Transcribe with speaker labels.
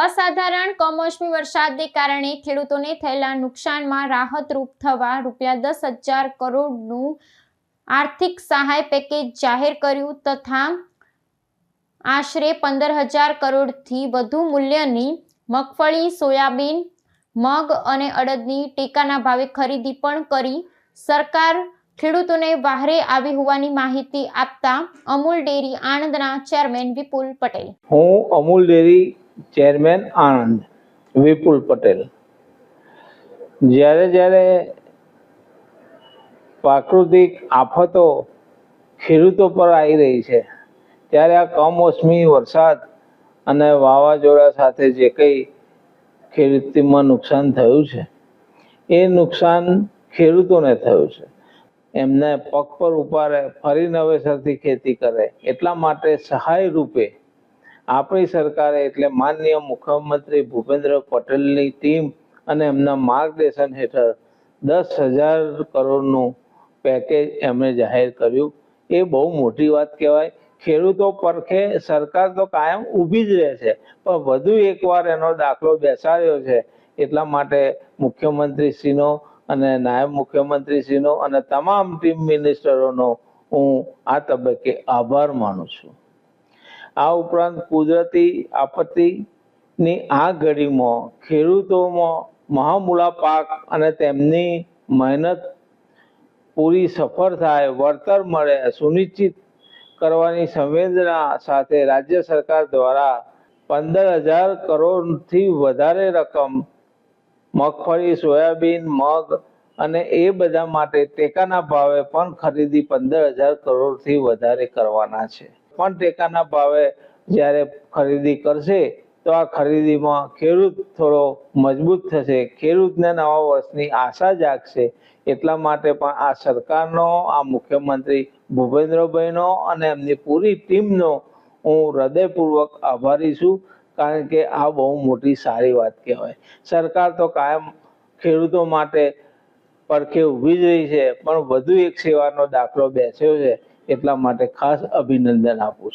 Speaker 1: અસાધારણ કમોસમી વરસાદને કારણે ખેડૂતોને થયેલા નુકસાનમાં રાહતરૂપ થવા રૂપિયા દસ હજાર કરોડનું આર્થિક સહાય પેકેજ જાહેર કર્યું તથા આશરે પંદર હજાર કરોડથી વધુ મૂલ્યની મગફળી, સોયાબીન, મગ અને અડદની ટેકાના ભાવે ખરીદી પણ કરી. સરકાર ખેડૂતોને વાહરે આવી હોવાની માહિતી આપતા અમૂલ ડેરી આણંદના ચેરમેન વિપુલ પટેલ.
Speaker 2: હું અમૂલ ડેરી ચેરમેન આણંદ, વિપુલ પટેલ. જ્યારે જ્યારે પ્રાકૃતિક આફતો ખેડૂતો પર આવી રહી છે, ત્યારે આ કમોસમી વરસાદ અને વાવાઝોડા સાથે જે કંઈ ખેડૂતમાં નુકસાન થયું છે, એ નુકસાન ખેડૂતોને થયું છે. એમને પગ પર ઉપાડે ફરી નવેસરથી ખેતી કરે, એટલા માટે સહાય રૂપે આપણી સરકારે એટલે માનનીય મુખ્યમંત્રી ભૂપેન્દ્ર પટેલની ટીમ અને એમના માર્ગદર્શન હેઠળ દસ હજાર કરોડનું પેકેજ એમણે જાહેર કર્યું. એ બહુ મોટી વાત કહેવાય. ખેડૂતો પરખે, સરકાર તો કાયમ ઊભી જ રહે છે. પણ વધુ એકવાર એનો દાખલો બેસાડ્યો છે એટલા માટે મુખ્યમંત્રીશ્રીનો અને નાયબ મુખ્યમંત્રીશ્રીનો અને તમામ ટીમ મિનિસ્ટરોનો હું આ તબક્કે આભાર માનું છું. આ ઉપરાંત કુદરતી આપત્તિની આ ઘડીમાં, ખેડૂતોમાં મહામૂલા પાક અને તેમની મહેનત પૂરી સફળ થાય, વળતર મળે સુનિશ્ચિત કરવાની સંવેદના સાથે રાજ્ય સરકાર દ્વારા પંદર હજાર કરોડથી વધારે રકમ, મગફળી, સોયાબીન, મગ અને એ બધા માટે ટેકાના ભાવે પણ ખરીદી પંદર હજાર કરોડથી વધારે કરવાના છે. પણ ટેકાના ભાવે જ્યારે ખરીદી કરશે, તો આ ખરીદીમાં ખેડૂત થોડો મજબૂત થશે. ખેડૂતને નવા વર્ષની આશા જાગશે. એટલા માટે પણ આ સરકારનો, આ મુખ્યમંત્રી ભૂપેન્દ્રભાઈનો અને એમની પૂરી ટીમનો હું હૃદયપૂર્વક આભારી છું, કારણ કે આ બહુ મોટી સારી વાત કહેવાય. સરકાર તો કાયમ ખેડૂતો માટે પડખે ઊભી જ રહી છે, પણ વધુ એક સેવાનો દાખલો બેસ્યો છે. એટલા માટે ખાસ અભિનંદન આપું છું.